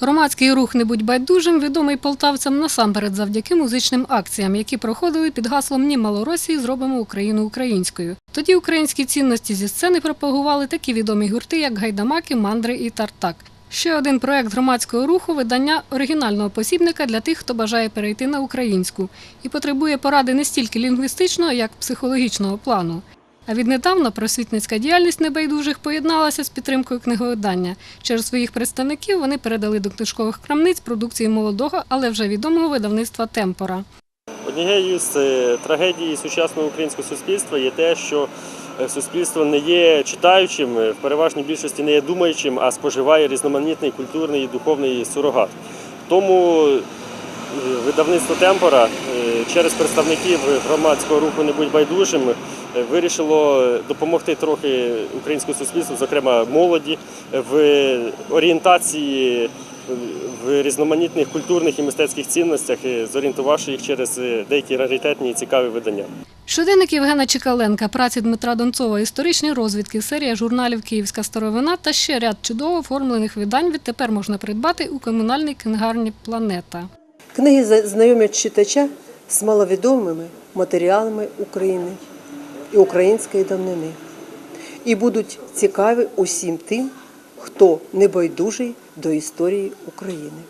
Громадський рух «Не будь байдужим» відомий полтавцям насамперед завдяки музичним акціям, які проходили під гаслом «Ні Малоросії зробимо Україну українською». Тоді українські цінності зі сцени пропагували такі відомі гурти, як гайдамаки, мандри і тартак. Ще один проект громадського руху видання оригінального посібника для тих, хто бажає перейти на українську і потребує поради не стільки лінгвістичного, як психологічного плану. А віднедавна просвітницька діяльність небайдужих поєдналася з підтримкою книговидання. Через своїх представників вони передали до книжкових крамниць продукції молодого, але вже відомого видавництва Темпора. Однією з е, трагедій сучасного українського суспільства є те, що е, суспільство не є читаючим, е, в переважній більшості не є думаючим, а споживає різноманітний культурний і духовний сурогат. Тому видавництво Темпора е, через представників громадського руху Не будь байдужим е, вирішило допомогти трохи українському суспільству, зокрема молоді, в орієнтації в різноманітних культурних і мистецьких цінностях, е, зорієнтувавши їх через деякі раритетні і цікаві видання. Щоденник Євгена Чекаленка, праці Дмитра Донцова, історичні розвідки, серія журналів Київська старовина та ще ряд чудово оформлених видань відтепер можна придбати у комунальній книгарні Планета. Книги знайомлять читача з маловідомими матеріалами України і української давнини і будуть цікаві усім тим, хто небайдужий до історії України.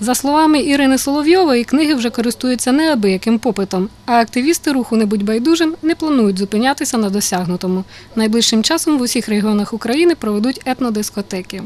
За словами Ірини Соловйової, книги вже користуються неабияким попитом, а активісти руху «Не будь байдужим не планують зупинятися на досягнутому. Найближчим часом в усіх регіонах України проведуть етнодискотеки.